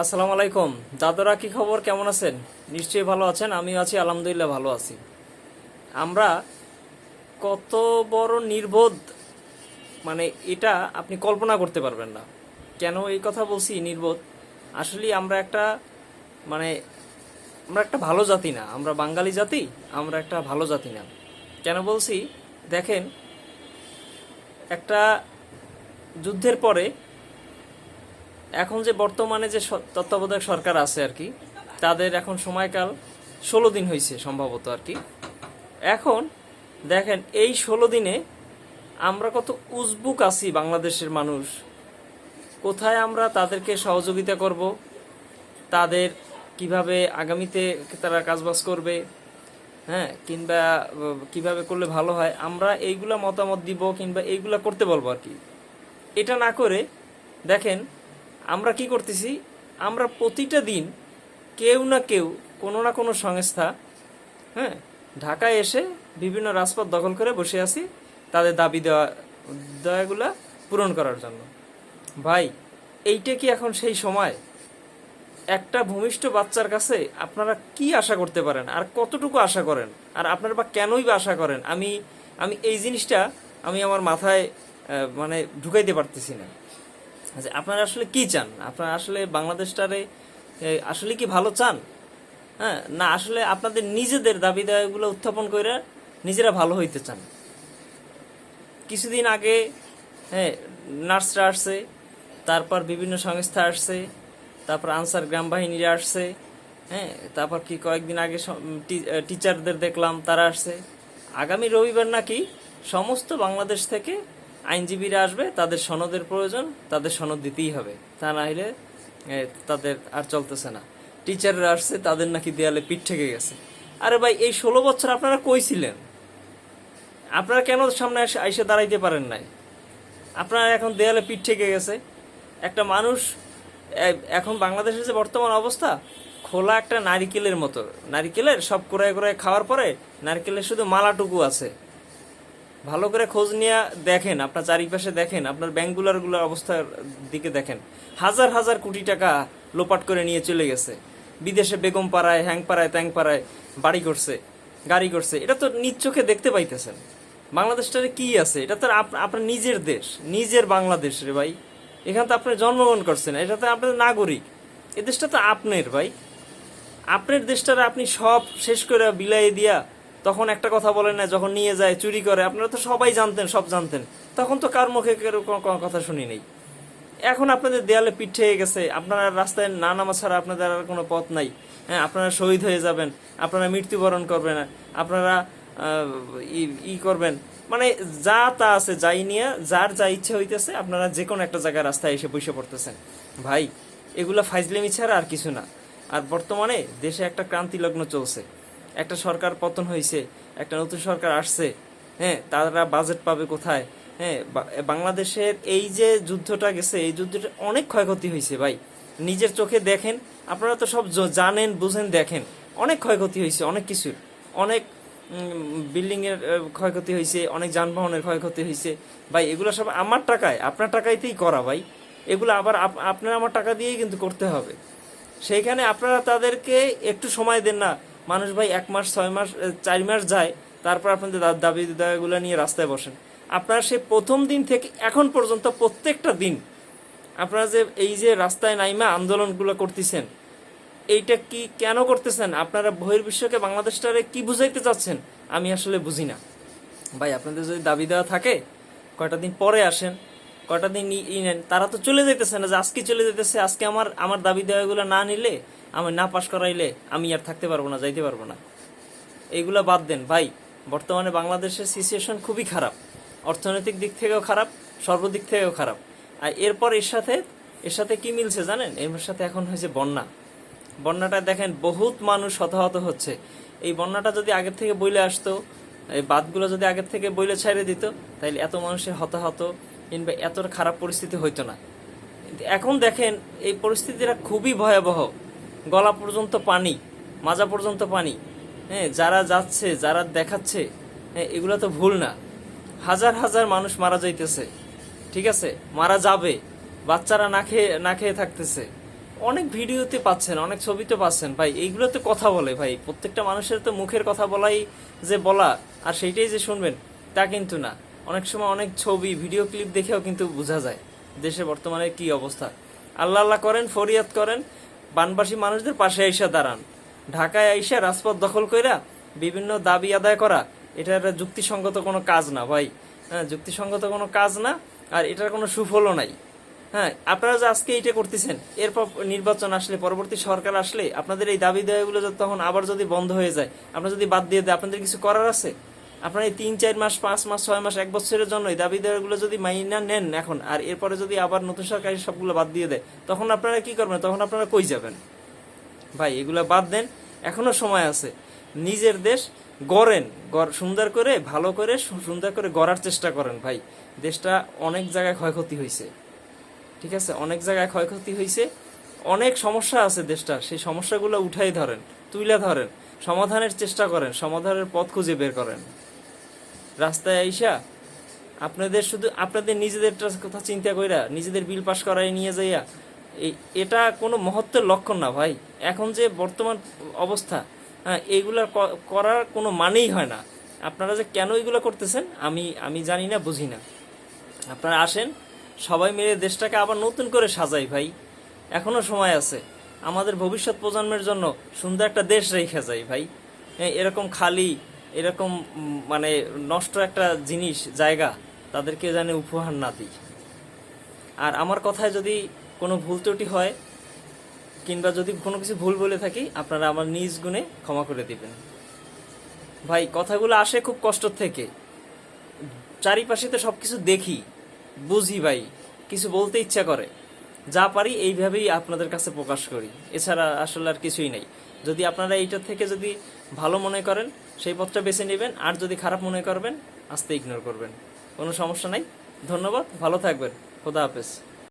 আসসালামু আলাইকুম। দাদরা কি খবর? কেমন আছেন? নিশ্চয়ই ভালো আছেন, আমিও আছি, আলহামদুলিল্লাহ ভালো আছি। আমরা কত বড় নির্বোধ মানে এটা আপনি কল্পনা করতে পারবেন না। কেন এই কথা বলছি, নির্বোধ? আসলে আমরা একটা মানে আমরা একটা ভালো জাতি না। আমরা বাঙালি জাতি, আমরা একটা ভালো জাতি না। কেন বলছি? দেখেন, একটা যুদ্ধের পরে এখন যে বর্তমানে যে তত্ত্বাবধায়ক সরকার আছে আর কি, তাদের এখন সময়কাল ষোলো দিন হয়েছে সম্ভবত আর কি। এখন দেখেন, এই ষোলো দিনে আমরা কত উজবুক আছি বাংলাদেশের মানুষ। কোথায় আমরা তাদেরকে সহযোগিতা করব, তাদের কীভাবে আগামীতে তারা কাজবাজ করবে হ্যাঁ কিংবা কীভাবে করলে ভালো হয়, আমরা এইগুলা মতামত দিব কিংবা এইগুলা করতে বলব আর কি। এটা না করে দেখেন আমরা কি করতেছি? আমরা প্রতিটা দিন কেউ না কেউ, কোনো না কোনো সংস্থা হ্যাঁ ঢাকায় এসে বিভিন্ন রাজপথ দখল করে বসে আছি তাদের দাবি দেওয়া, দেওয়াগুলা পূরণ করার জন্য। ভাই, এইটা কি এখন সেই সময়? একটা ভূমিষ্ঠ বাচ্চার কাছে আপনারা কি আশা করতে পারেন? আর কতটুকু আশা করেন? আর আপনারা বা কেনই বা আশা করেন? আমি আমি এই জিনিসটা আমি আমার মাথায় মানে ঢুকাইতে পারতেছি না। আচ্ছা আপনারা আসলে কি চান? আপনারা আসলে বাংলাদেশটারে আসলে কি ভালো চান? হ্যাঁ না, আসলে আপনাদের নিজেদের দাবি দাবিগুলো উত্থাপন করে নিজেরা ভালো হইতে চান। কিছুদিন আগে হ্যাঁ নার্সরা আসছে, তারপর বিভিন্ন সংস্থা আসছে, তারপর আনসার গ্রাম বাহিনীরা আসছে হ্যাঁ তারপর কি কয়েকদিন আগে টিচারদের দেখলাম, তারা আসছে। আগামী রবিবার নাকি সমস্ত বাংলাদেশ থেকে আইনজীবীরা আসবে, তাদের সনদের প্রয়োজন, তাদের সনদ দিতেই হবে। তা না হলে তাদের আর চলতেছে না। টিচাররা আসছে, তাদের নাকি দেয়ালে পিঠ থেকে গেছে। আরে ভাই, এই ষোলো বছর আপনারা কই ছিলেন? আপনারা কেন সামনে এসে দাঁড়াইতে পারেন নাই? আপনার এখন দেয়ালে পিঠ থেকে গেছে। একটা মানুষ এখন বাংলাদেশের যে বর্তমান অবস্থা, খোলা একটা নারিকেলের মতো। নারিকেলের সব কোরায় কোরায় খাওয়ার পরে, নারিকেলের শুধু মালাটুকু আছে। ভালো করে খোঁজ নিয়ে দেখেন, আপনার চারিপাশে দেখেন, আপনার ব্যাংকগুলারগুলোর অবস্থার দিকে দেখেন। হাজার হাজার কোটি টাকা লোপাট করে নিয়ে চলে গেছে। বিদেশে বেগম পাড়ায়, হ্যাং পাড়ায়, ত্যাং পাড়ায় বাড়ি করছে, গাড়ি করছে। এটা তো নিজ চোখে দেখতে পাইতেছেন। বাংলাদেশটারে কি আছে? এটা তো আপ- আপনার নিজের দেশ, নিজের বাংলাদেশ রে ভাই। এখানে তো আপনি জন্মগ্রহণ করছেন এটা তো আপনার নাগরিক। এ দেশটা তো আপনার ভাই। আপনার দেশটারে আপনি সব শেষ করে বিলাই দিয়া তখন একটা কথা বলেন না, যখন নিয়ে যায়, চুরি করে, আপনারা তো সবাই জানতেন, সব জানতেন। তখন তো কার মুখে কোনো কথা শুনি নেই। এখন আপনাদের দেয়ালে পিঠ গেছে, আপনারা রাস্তায় না নামা ছাড়া আপনাদের আর কোনো পথ নাই। হ্যাঁ আপনারা শহীদ হয়ে যাবেন, আপনারা মৃত্যুবরণ করবেন, আপনারা ই করবেন। মানে যা তা আছে, যাই নিয়ে, যার যা ইচ্ছে হইতেছে, আপনারা যে কোনো একটা জায়গায় রাস্তায় এসে বসে পড়তেছেন। ভাই, এগুলা ফাইজলেমি ছাড়া আর কিছু না। আর বর্তমানে দেশে একটা ক্রান্তি লগ্ন চলছে। একটা সরকার পতন হয়েছে একটা নতুন সরকার আসছে হ্যাঁ তারা বাজেট পাবে কোথায়? হ্যাঁ বাংলাদেশের এই যে যুদ্ধটা গেছে, এই যুদ্ধটা অনেক ক্ষয়ক্ষতি হয়েছে ভাই। নিজের চোখে দেখেন, আপনারা তো সব জানেন, বুঝেন, দেখেন। অনেক ক্ষয়ক্ষতি হয়েছে অনেক কিছুর অনেক বিল্ডিং এর ক্ষয়ক্ষতি হয়েছে অনেক যানবাহনের ক্ষয়ক্ষতি হয়েছে ভাই, এগুলো সব আমার টাকায়, আপনার টাকাইতেই করা ভাই। এগুলো আবার আপ- আপনার আমার টাকা দিয়েই কিন্তু করতে হবে। সেইখানে আপনারা তাদেরকে একটু সময় দেন না মানুষ ভাই এক মাস, ছয় মাস চার মাস যায়, তারপর আপনাদের দাবি দাবিগুলো নিয়ে রাস্তায় বসেন। আপনারা সেই প্রথম দিন থেকে এখন পর্যন্ত প্রত্যেকটা দিন আপনারা যে এই যে রাস্তায় নাইমা আন্দোলনগুলো করতেছেন, এইটা কি কেন করতেছেন? আপনারা বহির্বিশ্বকে বাংলাদেশটারে কি বুঝাইতে চাচ্ছেন? আমি আসলে বুঝি না। ভাই, আপনাদের যদি দাবি দেওয়া থাকে, কয়টা দিন পরে আসেন, কয়টা দিন ই- নেন, তারা তো চলে যাইতেছে না যে আজকে চলে যেতেছে আজকে আমার আমার দাবি দেওয়াগুলো না নিলে আমি না পাশ করাইলে আমি আর থাকতে পারব না, যাইতে পারব না। এইগুলা বাদ দেন। ভাই, বর্তমানে বাংলাদেশের সিচুয়েশন খুবই খারাপ। অর্থনৈতিক দিক থেকেও খারাপ, সর্বদিক থেকেও খারাপ। আর এরপর এর সাথে এর সাথে কি মিলছে জানেন? এর সাথে এখন হয়েছে বন্যা। বন্যাটা দেখেন, বহুত মানুষ হতাহত হচ্ছে। এই বন্যাটা যদি আগের থেকে বইলে আসতো, এই বাদগুলো যদি আগের থেকে বইলে ছেড়ে দিত তাহলে এত মানুষের হতাহত, কিংবা এত খারাপ পরিস্থিতি হইতো না। এখন দেখেন, এই পরিস্থিতিটা খুবই ভয়াবহ। গলা পর্যন্ত পানি, মাজা পর্যন্ত পানি হ্যাঁ যারা যাচ্ছে, যারা দেখাচ্ছে হ্যাঁ এগুলো তো ভুল না। হাজার হাজার মানুষ মারা যাইতেছে, ঠিক আছে? মারা যাবে, বাচ্চারা না খেয়ে না খেয়ে থাকতেছে। অনেক ভিডিওতে পাচ্ছেন, অনেক ছবিতে পাচ্ছেন। ভাই, এইগুলোতে কথা বলে, ভাই, প্রত্যেকটা মানুষের তো মুখের কথা বলাই যে বলা, আর সেইটাই যে শুনবেন, তা কিন্তু না। অনেক সময় অনেক ছবি, ভিডিও ক্লিপ দেখেও কিন্তু বোঝা যায়, দেশে বর্তমানে কি অবস্থা। আল্লাহ আল্লাহ করেন, ফরিয়াদ করেন বানবাসী মানুষদের পাশে আইসা দাঁড়ান। ঢাকায় আইসা রাজপথ দখল কইরা বিভিন্ন দাবি আদায় করা এটা যুক্তিসঙ্গত কোনো কাজ না ভাই। হ্যাঁ যুক্তিসঙ্গত কোনো কাজ না, আর এটার কোনো সুফলও নাই। হ্যাঁ আপনারা যে আজকে এইটা করতেছেন, এরপর নির্বাচন আসলে, পরবর্তী সরকার আসলে, আপনাদের এই দাবি দেওয়াগুলো তখন আবার যদি বন্ধ হয়ে যায় আপনারা যদি বাদ দিয়ে দেয় আপনাদের কিছু করার আছে? আপনারা এই তিন, চার মাস, পাঁচ মাস, ছয় মাস, এক বছরের জন্য এই দাবি দেওয়াগুলো যদি মাইনা নেন এখন, আর এরপরে যদি আবার নতুন সরকার সবগুলো বাদ দিয়ে দেয়, তখন আপনারা কি করবেন? তখন আপনারা কই যাবেন? ভাই, এগুলো বাদ দেন। এখনও সময় আছে। নিজের দেশ গড়েন, গড়, সুন্দর করে, ভালো করে সুন্দর করে গড়ার চেষ্টা করেন ভাই। দেশটা অনেক জায়গায় ক্ষয়ক্ষতি হয়েছে ঠিক আছে? অনেক জায়গায় ক্ষয়ক্ষতি হয়েছে অনেক সমস্যা আছে দেশটার। সেই সমস্যাগুলো উঠাই ধরেন তুলে ধরেন, সমাধানের চেষ্টা করেন, সমাধানের পথ খুঁজে বের করেন। রাস্তায় আইসা আপনাদের শুধু আপনাদের নিজেদের কথা চিন্তা কইরা, নিজেদের বিল পাস করাই নিয়ে যাইয়া এটা কোনো মহত্বের লক্ষণ না ভাই। এখন যে বর্তমান অবস্থা হ্যাঁ এইগুলা করার কোনো মানেই হয় না। আপনারা যে কেন এগুলো করতেছেন, আমি আমি জানি না, বুঝি না। আপনারা আসেন, সবাই মিলে দেশটাকে আবার নতুন করে সাজাই ভাই। এখনও সময় আছে। আমাদের ভবিষ্যৎ প্রজন্মের জন্য সুন্দর একটা দেশ রেখে যাই ভাই। এ- এরকম খালি এরকম মানে নষ্ট একটা জিনিস, জায়গা তাদেরকে জানে উপহার না দিই। আর আমার কথায় যদি কোনো ভুল ত্রুটি হয়, কিংবা যদি কোনো কিছু ভুল বলে থাকি, আপনারা আমার নিজ গুণে ক্ষমা করে দিবেন। ভাই, কথাগুলো আসে খুব কষ্ট থেকে। চারিপাশে তো সব কিছু দেখি, বুঝি ভাই, কিছু বলতে ইচ্ছা করে। যা পারি এইভাবেই আপনাদের কাছে প্রকাশ করি। এছাড়া আসলে আর কিছুই নাই। যদি আপনারা এইটার থেকে যদি ভালো মনে করেন, সেই পথটা বেছে নেবেন, আর যদি খারাপ মনে করবেন, আস্তে ইগনোর করবেন। কোনো সমস্যা নাই। ধন্যবাদ, ভালো থাকবেন। খোদা হাফেজ।